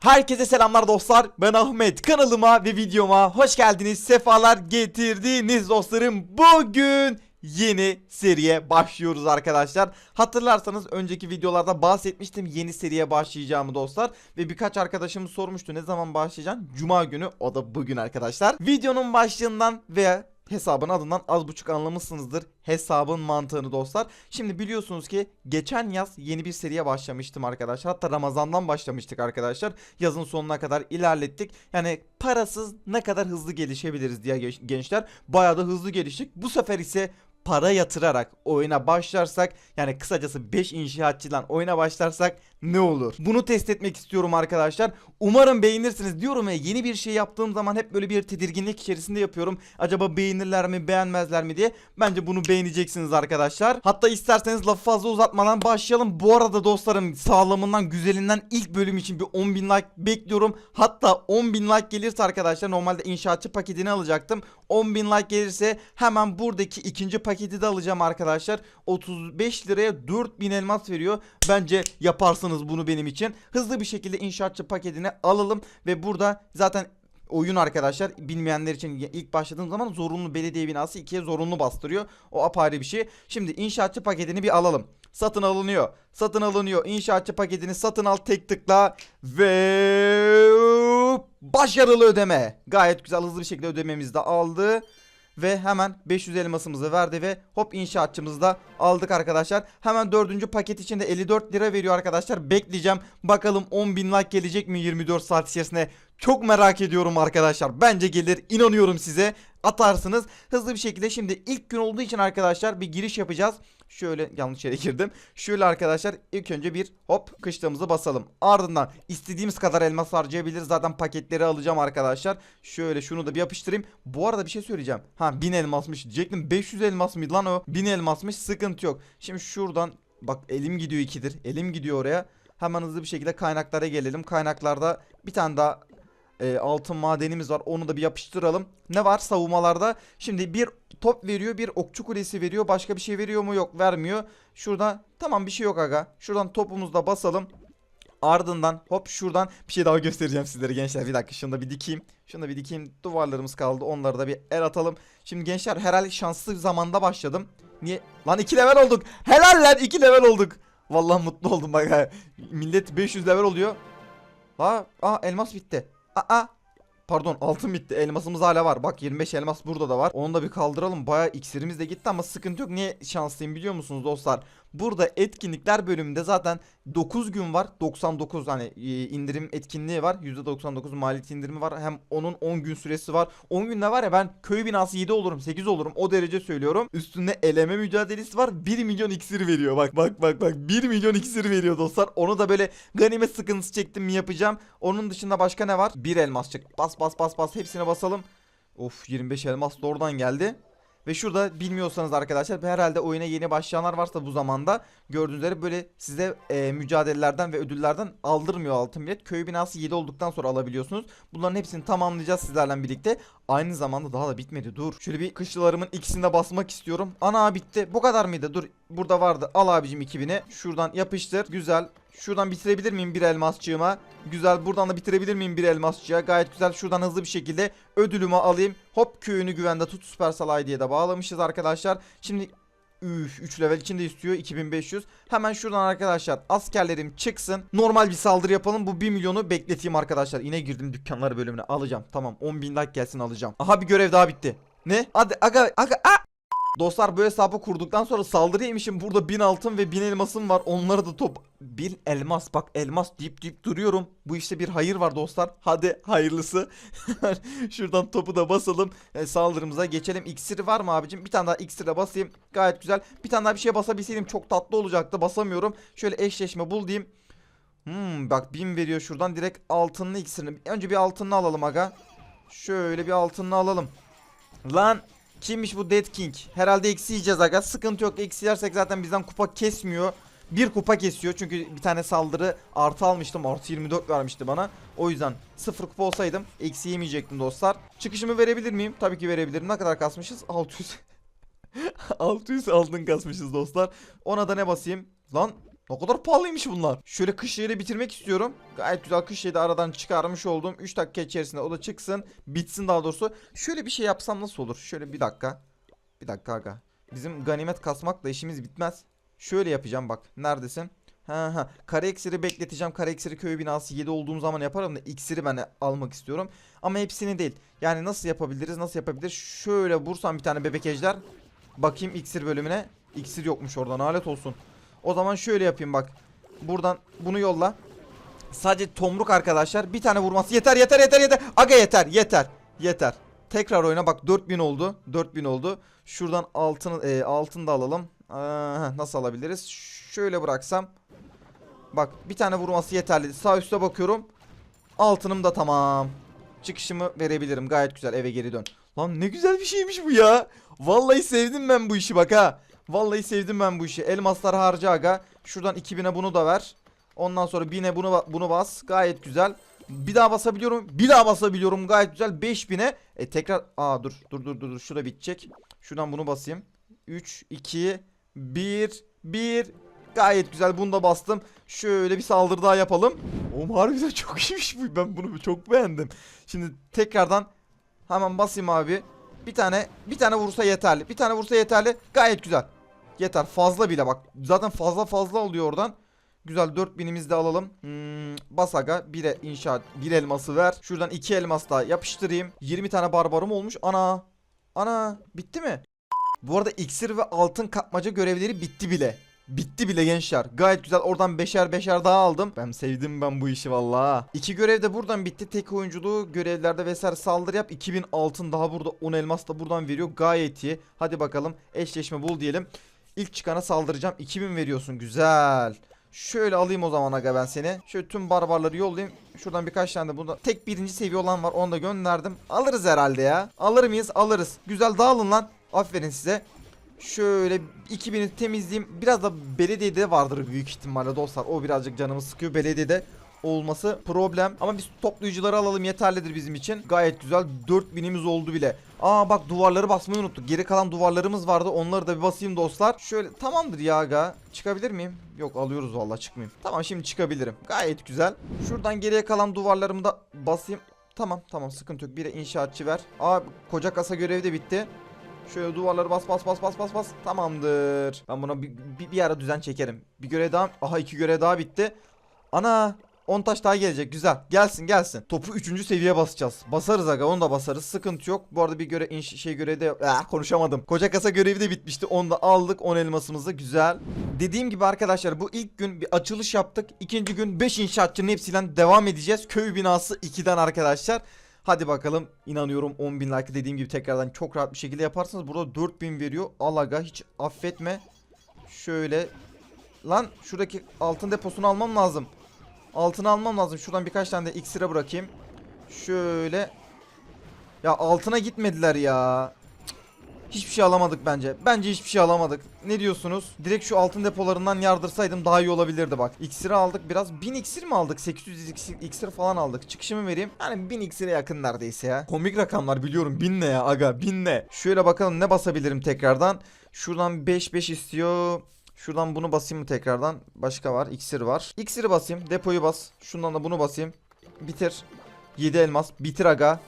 Herkese selamlar dostlar. Ben Ahmet. Kanalıma ve videoma hoş geldiniz. Sefalar getirdiniz dostlarım. Bugün yeni seriye başlıyoruz arkadaşlar. Hatırlarsanız önceki videolarda bahsetmiştim yeni seriye başlayacağımı dostlar. Ve birkaç arkadaşımız sormuştu ne zaman başlayacaksın? Cuma günü o da bugün arkadaşlar. Videonun başlığından veya hesabın adından az buçuk anlamışsınızdır hesabın mantığını dostlar. Şimdi biliyorsunuz ki geçen yaz yeni bir seriye başlamıştım arkadaşlar. Hatta Ramazan'dan başlamıştık arkadaşlar. Yazın sonuna kadar ilerlettik. Yani parasız ne kadar hızlı gelişebiliriz diye gençler. Bayağı da hızlı geliştik. Bu sefer ise para yatırarak oyuna başlarsak yani kısacası 5 inşaatçıdan oyuna başlarsak ne olur? Bunu test etmek istiyorum arkadaşlar. Umarım beğenirsiniz diyorum ya yeni bir şey yaptığım zaman hep böyle bir tedirginlik içerisinde yapıyorum. Acaba beğenirler mi beğenmezler mi diye. Bence bunu beğeneceksiniz arkadaşlar. Hatta isterseniz lafı fazla uzatmadan başlayalım. Bu arada dostlarım sağlamından güzelinden ilk bölüm için bir 10.000 like bekliyorum. Hatta 10.000 like gelirse arkadaşlar normalde inşaatçı paketini alacaktım. 10.000 like gelirse hemen buradaki ikinci paketi de alacağım arkadaşlar. 35 liraya 4000 elmas veriyor. Bence yaparsınız bunu benim için. Hızlı bir şekilde inşaatçı paketini alalım ve burada zaten oyun arkadaşlar bilmeyenler için ilk başladığım zaman zorunlu belediye binası ikiye zorunlu bastırıyor. O apayrı bir şey. Şimdi inşaatçı paketini bir alalım. Satın alınıyor. Satın alınıyor. İnşaatçı paketini satın al tek tıkla ve başarılı ödeme. Gayet güzel hızlı bir şekilde ödememizi de aldı. Ve hemen 500 elmasımızı verdi ve hop inşaatçımızı da aldık arkadaşlar. Hemen dördüncü paket için de 54 lira veriyor arkadaşlar. Bekleyeceğim. Bakalım 10.000 like gelecek mi 24 saat içerisinde. Çok merak ediyorum arkadaşlar. Bence gelir. İnanıyorum size. Atarsınız. Hızlı bir şekilde şimdi ilk gün olduğu için arkadaşlar bir giriş yapacağız. Şöyle yanlış yere girdim. Şöyle arkadaşlar ilk önce bir hop kışlamızı basalım. Ardından istediğimiz kadar elmas harcayabiliriz. Zaten paketleri alacağım arkadaşlar. Şöyle şunu da bir yapıştırayım. Bu arada bir şey söyleyeceğim. Ha 1000 elmasmış diyecektim. 500 elmas mıydı lan o? 1000 elmasmış sıkıntı yok. Şimdi şuradan bak elim gidiyor ikidir. Elim gidiyor oraya. Hemen hızlı bir şekilde kaynaklara gelelim. Kaynaklarda bir tane daha e, altın madenimiz var. Onu da bir yapıştıralım. Ne var savunmalarda? Şimdi bir top veriyor, bir okçu kulesi veriyor. Başka bir şey veriyor mu? Yok, vermiyor. Şurada tamam bir şey yok aga. Şuradan topumuzu da basalım. Ardından hop şuradan bir şey daha göstereceğim sizlere gençler. Bir dakika şunu da bir dikeyim. Şunu da bir dikeyim. Duvarlarımız kaldı. Onları da bir el atalım. Şimdi gençler herhalde şanslı zamanda başladım. Niye? Lan 2 level olduk. Helal lan 2 level olduk. Vallahi mutlu oldum bak. ha. Millet 500 level oluyor. Aa, aa elmas bitti. Aa. Pardon altın bitti. Elmasımız hala var. Bak 25 elmas burada da var. Onu da bir kaldıralım. Baya iksirimiz de gitti ama sıkıntı yok. Niye şanslıyım biliyor musunuz dostlar? Burada etkinlikler bölümünde zaten 9 gün var. 99 hani e, indirim etkinliği var. %99 maliyet indirimi var. Hem onun 10 gün süresi var. 10 günde var ya ben köy binası 7 olurum 8 olurum. O derece söylüyorum. Üstünde eleme mücadelesi var. 1 milyon iksir veriyor. Bak bak bak bak 1 milyon iksir veriyor dostlar. Onu da böyle ganimet sıkıntısı çektim mi yapacağım. Onun dışında başka ne var? Bir elmas çık. Bas bas bas bas hepsine basalım. Of 25 elmas da oradan geldi. Ve şurada bilmiyorsanız arkadaşlar herhalde oyuna yeni başlayanlar varsa bu zamanda gördüğünüz üzere böyle size e, mücadelelerden ve ödüllerden aldırmıyor altın bilet. Köy binası 7 olduktan sonra alabiliyorsunuz. Bunların hepsini tamamlayacağız sizlerle birlikte. Aynı zamanda daha da bitmedi dur. Şöyle bir kışlalarımın ikisini de basmak istiyorum. Ana bitti. Bu kadar mıydı? Dur burada vardı. Al abicim 2000'i. Şuradan yapıştır. Güzel. Şuradan bitirebilir miyim bir elmasçığıma? Güzel. Buradan da bitirebilir miyim bir elmasçığa? Gayet güzel. Şuradan hızlı bir şekilde ödülümü alayım. Hop köyünü güvende tut. Supercell ID'ye de bağlamışız arkadaşlar. Şimdi Üf 3 level içinde istiyor 2500. Hemen şuradan arkadaşlar askerlerim çıksın. Normal bir saldırı yapalım. Bu 1 milyonu bekleteyim arkadaşlar. Yine girdim dükkanlar bölümüne. Alacağım. Tamam 10.000 like gelsin alacağım. Aha bir görev daha bitti. Ne? Hadi aga aga a Dostlar bu hesabı kurduktan sonra saldırı yemişim. Burada 1000 altın ve 1000 elmasım var. Onları da top. 1000 elmas bak elmas deyip deyip duruyorum. Bu işte bir hayır var dostlar. Hadi hayırlısı. Şuradan topu da basalım. E, saldırımıza geçelim. İksiri var mı abicim? Bir tane daha iksire basayım. Gayet güzel. Bir tane daha bir şey basabilseydim çok tatlı olacaktı. Basamıyorum. Şöyle eşleşme bul diyeyim. Hmm, bak 1000 veriyor şuradan. Direkt altınlı iksirini. Önce bir altınlı alalım aga. Şöyle bir altınlı alalım. Lan Kimmiş bu Dead King? Herhalde eksi yiyeceğiz aga. Sıkıntı yok. Eksi yersek zaten bizden kupa kesmiyor. Bir kupa kesiyor çünkü bir tane saldırı artı almıştım. Artı 24 vermişti bana. O yüzden sıfır kupa olsaydım eksi yemeyecektim dostlar. Çıkışımı verebilir miyim? Tabii ki verebilirim. Ne kadar kasmışız? 600. 600 altın kasmışız dostlar. Ona da ne basayım? Lan Ne kadar pahalıymış bunlar. Şöyle kış yeri bitirmek istiyorum. Gayet güzel kış yeri aradan çıkarmış oldum. 3 dakika içerisinde o da çıksın. Bitsin daha doğrusu. Şöyle bir şey yapsam nasıl olur? Şöyle bir dakika. Bir dakika aga. Bizim ganimet kasmakla işimiz bitmez. Şöyle yapacağım bak. Neredesin? Ha ha. Kare iksiri bekleteceğim. Kare iksiri köy binası 7 olduğum zaman yaparım da iksiri ben almak istiyorum. Ama hepsini değil. Yani nasıl yapabiliriz? Nasıl yapabiliriz? Şöyle vursam bir tane bebek ejder. Bakayım iksir bölümüne. İksir yokmuş oradan. Alet olsun. O zaman şöyle yapayım bak. Buradan bunu yolla. Sadece tomruk arkadaşlar. Bir tane vurması yeter yeter yeter yeter. Aga yeter yeter. Yeter. Tekrar oyna bak 4000 oldu. 4000 oldu. Şuradan altını e, altını da alalım. Aa, nasıl alabiliriz? Şöyle bıraksam. Bak bir tane vurması yeterli. Sağ üstte bakıyorum. Altınım da tamam. Çıkışımı verebilirim. Gayet güzel eve geri dön. Lan ne güzel bir şeymiş bu ya. Vallahi sevdim ben bu işi bak ha. Vallahi sevdim ben bu işi. Elmaslar harca aga. Şuradan 2000'e bunu da ver. Ondan sonra 1000'e bunu bunu bas. Gayet güzel. Bir daha basabiliyorum. Bir daha basabiliyorum. Gayet güzel. 5000'e. E tekrar aa dur dur dur dur. dur. Şurada bitecek. Şuradan bunu basayım. 3 2 1 1 Gayet güzel bunu da bastım. Şöyle bir saldırı daha yapalım. Oğlum harbiden çok iyiymiş bu. Ben bunu çok beğendim. Şimdi tekrardan hemen basayım abi. Bir tane bir tane vursa yeterli. Bir tane vursa yeterli. Gayet güzel. Yeter fazla bile bak. Zaten fazla fazla oluyor oradan. Güzel 4000'imizi de alalım. Hmm, bas aga. Bir e- inşaat. Bir elması ver. Şuradan iki elmas daha yapıştırayım. 20 tane barbarım olmuş. Ana. Ana. Bitti mi? Bu arada iksir ve altın kapmaca görevleri bitti bile. Bitti bile gençler. Gayet güzel. Oradan beşer beşer daha aldım. Ben sevdim ben bu işi valla. İki görev de buradan bitti. Tek oyunculuğu görevlerde vesaire saldırı yap. 2000 altın daha burada 10 elmas da buradan veriyor. Gayet iyi. Hadi bakalım eşleşme bul diyelim. İlk çıkana saldıracağım. 2000 veriyorsun. Güzel. Şöyle alayım o zaman aga ben seni. Şöyle tüm barbarları yollayayım. Şuradan birkaç tane de bunda tek birinci seviye olan var. Onu da gönderdim. Alırız herhalde ya. Alır mıyız? Alırız. Güzel dağılın lan. Aferin size. Şöyle 2000'i temizleyeyim. Biraz da belediyede vardır büyük ihtimalle dostlar. O birazcık canımı sıkıyor. Belediyede olması problem. Ama biz toplayıcıları alalım yeterlidir bizim için. Gayet güzel. 4000'imiz oldu bile. Aa bak duvarları basmayı unuttuk. Geri kalan duvarlarımız vardı. Onları da bir basayım dostlar. Şöyle tamamdır ya aga. Çıkabilir miyim? Yok alıyoruz vallahi çıkmayayım. Tamam şimdi çıkabilirim. Gayet güzel. Şuradan geriye kalan duvarlarımı da basayım. Tamam tamam sıkıntı yok. Bire inşaatçı ver. Aa koca kasa görevi de bitti. Şöyle duvarları bas bas bas bas bas bas. Tamamdır. Ben buna bir, bir, bir ara düzen çekerim. Bir görev daha. Aha iki görev daha bitti. Ana 10 taş daha gelecek. Güzel. Gelsin gelsin. Topu 3. seviyeye basacağız. Basarız aga onu da basarız. Sıkıntı yok. Bu arada bir göre inş- şey görevi de ah, konuşamadım. Koca kasa görevi de bitmişti. Onu da aldık. 10 elmasımızı. Güzel. Dediğim gibi arkadaşlar bu ilk gün bir açılış yaptık. İkinci gün 5 inşaatçının hepsiyle devam edeceğiz. Köy binası 2'den arkadaşlar. Hadi bakalım inanıyorum 10.000 like dediğim gibi tekrardan çok rahat bir şekilde yaparsanız burada 4000 veriyor. Alaga hiç affetme. Şöyle lan şuradaki altın deposunu almam lazım. Altını almam lazım. Şuradan birkaç tane de iksire bırakayım. Şöyle. Ya altına gitmediler ya. Hiçbir şey alamadık bence. Bence hiçbir şey alamadık. Ne diyorsunuz? Direkt şu altın depolarından yardırsaydım daha iyi olabilirdi bak. İksiri aldık biraz. 1000 iksir mi aldık? 800 iksir, iksir falan aldık. Çıkışımı vereyim. Yani 1000 iksire yakın neredeyse ya. Komik rakamlar biliyorum. 1000 ne ya aga? 1000 ne? Şöyle bakalım ne basabilirim tekrardan. Şuradan 5 5 istiyor. Şuradan bunu basayım mı tekrardan? Başka var. İksir var. İksiri basayım. Depoyu bas. Şundan da bunu basayım. Bitir. 7 elmas. Bitir aga.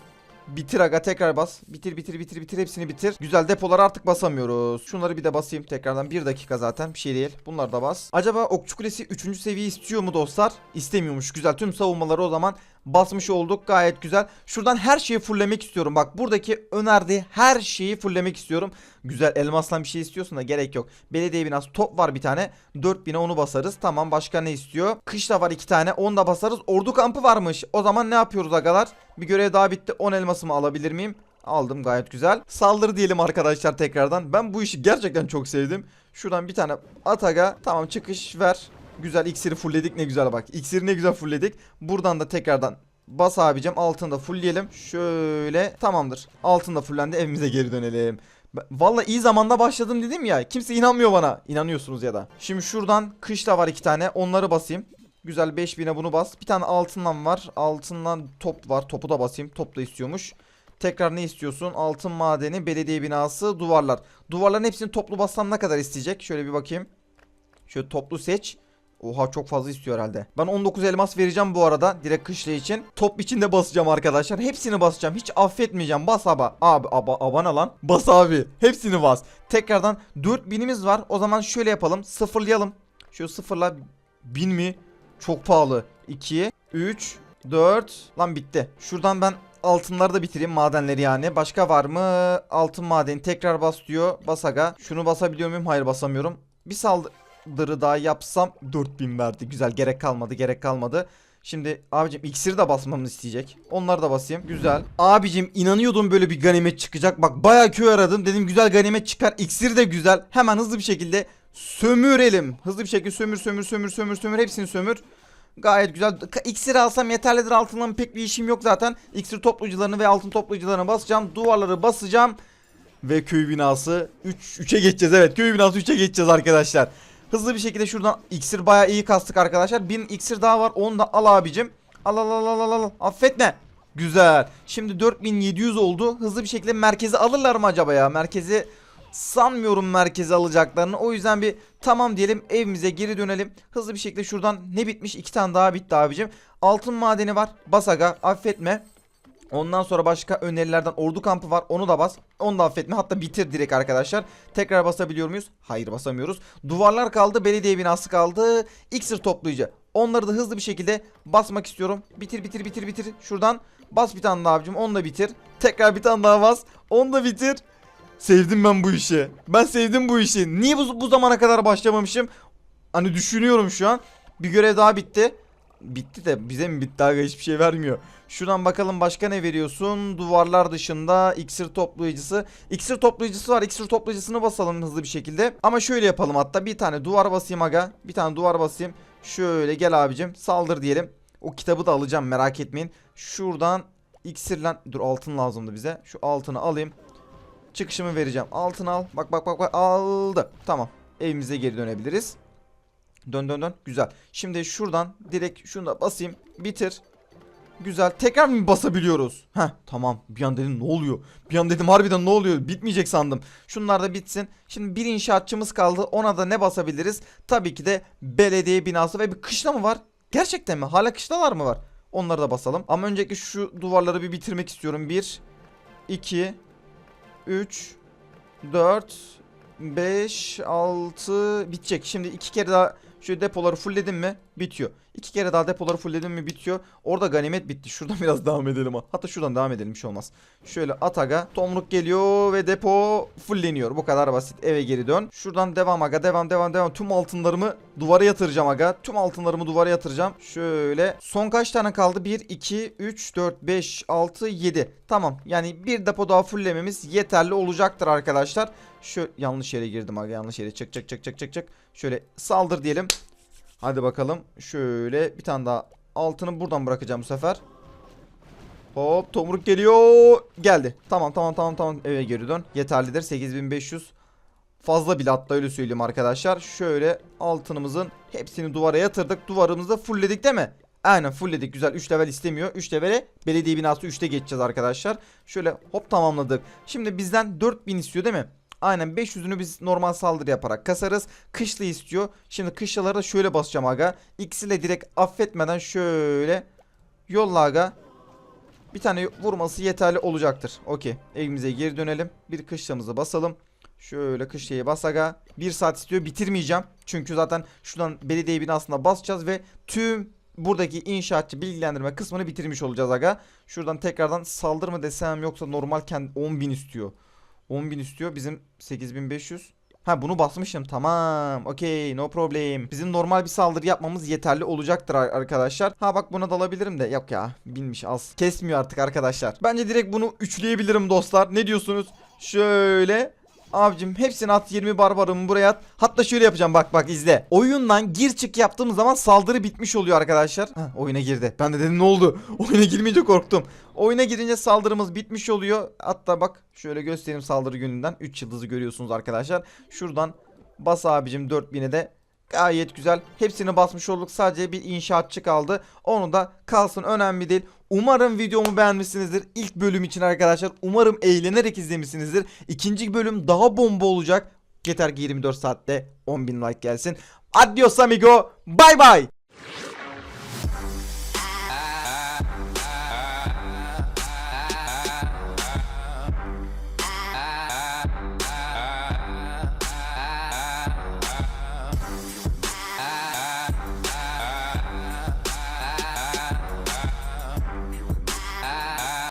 Bitir aga tekrar bas. Bitir bitir bitir bitir hepsini bitir. Güzel depoları artık basamıyoruz. Şunları bir de basayım tekrardan. Bir dakika zaten bir şey değil. Bunları da bas. Acaba Okçu Kulesi 3. seviye istiyor mu dostlar? İstemiyormuş. Güzel tüm savunmaları o zaman basmış olduk. Gayet güzel. Şuradan her şeyi fulllemek istiyorum. Bak buradaki önerdiği her şeyi fulllemek istiyorum. Güzel elmaslan bir şey istiyorsun da gerek yok. Belediye binası top var bir tane. 4000'e onu basarız. Tamam başka ne istiyor? Kışla var iki tane. Onu da basarız. Ordu kampı varmış. O zaman ne yapıyoruz agalar? Bir görev daha bitti. 10 elmasımı alabilir miyim? Aldım gayet güzel. Saldırı diyelim arkadaşlar tekrardan. Ben bu işi gerçekten çok sevdim. Şuradan bir tane at aga. Tamam çıkış ver. Güzel iksiri fullledik ne güzel bak. İksiri ne güzel fullledik. Buradan da tekrardan bas abicim altını da fullleyelim. Şöyle tamamdır. Altın da fullendi evimize geri dönelim. Valla iyi zamanda başladım dedim ya. Kimse inanmıyor bana. İnanıyorsunuz ya da. Şimdi şuradan kış da var iki tane. Onları basayım. Güzel 5000'e bunu bas. Bir tane altından var. Altından top var. Topu da basayım. Top da istiyormuş. Tekrar ne istiyorsun? Altın madeni, belediye binası, duvarlar. Duvarların hepsini toplu bassam ne kadar isteyecek? Şöyle bir bakayım. Şöyle toplu seç. Oha çok fazla istiyor herhalde. Ben 19 elmas vereceğim bu arada direkt kışla için. Top içinde basacağım arkadaşlar. Hepsini basacağım. Hiç affetmeyeceğim. Bas aba. Abi aba, abana lan. Bas abi. Hepsini bas. Tekrardan 4000'imiz var. O zaman şöyle yapalım. Sıfırlayalım. Şu sıfırla 1000 mi? Çok pahalı. 2, 3, 4. Lan bitti. Şuradan ben altınları da bitireyim madenleri yani. Başka var mı? Altın madeni tekrar bas diyor. Bas aga. Şunu basabiliyor muyum? Hayır basamıyorum. Bir saldırı daha yapsam 4000 verdi. Güzel gerek kalmadı gerek kalmadı. Şimdi abicim iksiri de basmamı isteyecek. Onları da basayım. Güzel. Abicim inanıyordum böyle bir ganimet çıkacak. Bak bayağı köy aradım. Dedim güzel ganimet çıkar. İksir de güzel. Hemen hızlı bir şekilde sömürelim. Hızlı bir şekilde sömür sömür sömür sömür sömür. Hepsini sömür. Gayet güzel. İksir alsam yeterlidir. Altından pek bir işim yok zaten. İksir toplayıcılarını ve altın toplayıcılarını basacağım. Duvarları basacağım. Ve köy binası 3 3'e geçeceğiz. Evet köy binası 3'e geçeceğiz arkadaşlar. Hızlı bir şekilde şuradan iksir bayağı iyi kastık arkadaşlar. Bin iksir daha var. Onu da al abicim. Al al al al al. Affetme. Güzel. Şimdi 4700 oldu. Hızlı bir şekilde merkezi alırlar mı acaba ya? Merkezi sanmıyorum merkezi alacaklarını. O yüzden bir tamam diyelim evimize geri dönelim. Hızlı bir şekilde şuradan ne bitmiş? İki tane daha bitti abicim. Altın madeni var. Basaga affetme. Ondan sonra başka önerilerden ordu kampı var. Onu da bas. Onu da affetme. Hatta bitir direkt arkadaşlar. Tekrar basabiliyor muyuz? Hayır basamıyoruz. Duvarlar kaldı. Belediye binası kaldı. İksir toplayıcı. Onları da hızlı bir şekilde basmak istiyorum. Bitir bitir bitir bitir. Şuradan bas bir tane daha abicim. Onu da bitir. Tekrar bir tane daha bas. Onu da bitir. Sevdim ben bu işi. Ben sevdim bu işi. Niye bu, bu zamana kadar başlamamışım? Hani düşünüyorum şu an. Bir görev daha bitti. Bitti de bize mi bitti aga hiçbir şey vermiyor. Şuradan bakalım başka ne veriyorsun? Duvarlar dışında iksir toplayıcısı. İksir toplayıcısı var. İksir toplayıcısını basalım hızlı bir şekilde. Ama şöyle yapalım hatta bir tane duvar basayım aga. Bir tane duvar basayım. Şöyle gel abicim saldır diyelim. O kitabı da alacağım merak etmeyin. Şuradan iksirlen... Dur altın lazımdı bize. Şu altını alayım. Çıkışımı vereceğim. Altın al. Bak bak bak bak aldı. Tamam. Evimize geri dönebiliriz. Dön dön dön. Güzel. Şimdi şuradan direkt şunu da basayım. Bitir. Güzel. Tekrar mı basabiliyoruz? Heh tamam. Bir an dedim ne oluyor? Bir an dedim harbiden ne oluyor? Bitmeyecek sandım. Şunlar da bitsin. Şimdi bir inşaatçımız kaldı. Ona da ne basabiliriz? Tabii ki de belediye binası ve bir kışla mı var? Gerçekten mi? Hala kışlalar mı var? Onları da basalım. Ama önceki şu duvarları bir bitirmek istiyorum. 1 2 3 4 5 6 bitecek. Şimdi iki kere daha şu depoları fullledim mi bitiyor. İki kere daha depoları fullledim mi bitiyor. Orada ganimet bitti. Şuradan biraz devam edelim. ha. Hatta şuradan devam edelim bir şey olmaz. Şöyle at aga. Tomruk geliyor ve depo fulleniyor. Bu kadar basit. Eve geri dön. Şuradan devam aga. Devam devam devam. Tüm altınlarımı duvara yatıracağım aga. Tüm altınlarımı duvara yatıracağım. Şöyle. Son kaç tane kaldı? 1, 2, 3, 4, 5, 6, 7. Tamam. Yani bir depo daha fulllememiz yeterli olacaktır arkadaşlar. Şu yanlış yere girdim aga. Yanlış yere. Çık çık çık çık çık çık. Şöyle saldır diyelim. Hadi bakalım. Şöyle bir tane daha altını buradan bırakacağım bu sefer. Hop tomruk geliyor. Geldi. Tamam tamam tamam tamam eve geri dön. Yeterlidir. 8500 fazla bile hatta öyle söyleyeyim arkadaşlar. Şöyle altınımızın hepsini duvara yatırdık. Duvarımızı da fullledik değil mi? Aynen fullledik. Güzel 3 level istemiyor. 3 levele belediye binası 3'te geçeceğiz arkadaşlar. Şöyle hop tamamladık. Şimdi bizden 4000 istiyor değil mi? Aynen 500'ünü biz normal saldırı yaparak kasarız. Kışlı istiyor. Şimdi kışlaları da şöyle basacağım aga. X'iyle direkt affetmeden şöyle yolla aga. Bir tane vurması yeterli olacaktır. Okey. Evimize geri dönelim. Bir kışlamızı basalım. Şöyle kışlayı bas aga. Bir saat istiyor. Bitirmeyeceğim. Çünkü zaten şuradan belediye binasına basacağız ve tüm buradaki inşaatçı bilgilendirme kısmını bitirmiş olacağız aga. Şuradan tekrardan saldır mı desem yoksa normalken 10.000 istiyor. 10.000 istiyor. Bizim 8500. Ha bunu basmışım. Tamam. Okey. No problem. Bizim normal bir saldırı yapmamız yeterli olacaktır ar- arkadaşlar. Ha bak buna dalabilirim de. Yok ya. Binmiş az. Kesmiyor artık arkadaşlar. Bence direkt bunu üçleyebilirim dostlar. Ne diyorsunuz? Şöyle. Abicim hepsini at 20 barbarımı buraya at. Hatta şöyle yapacağım bak bak izle. Oyundan gir çık yaptığımız zaman saldırı bitmiş oluyor arkadaşlar. Heh, oyuna girdi. Ben de dedim ne oldu? Oyuna girmeyince korktum. Oyuna girince saldırımız bitmiş oluyor. Hatta bak şöyle göstereyim saldırı gününden. 3 yıldızı görüyorsunuz arkadaşlar. Şuradan bas abicim 4000'e de Gayet güzel. Hepsini basmış olduk. Sadece bir inşaatçı kaldı. Onu da kalsın önemli değil. Umarım videomu beğenmişsinizdir. İlk bölüm için arkadaşlar. Umarım eğlenerek izlemişsinizdir. İkinci bölüm daha bomba olacak. Yeter ki 24 saatte 10.000 like gelsin. Adios amigo. Bay bay.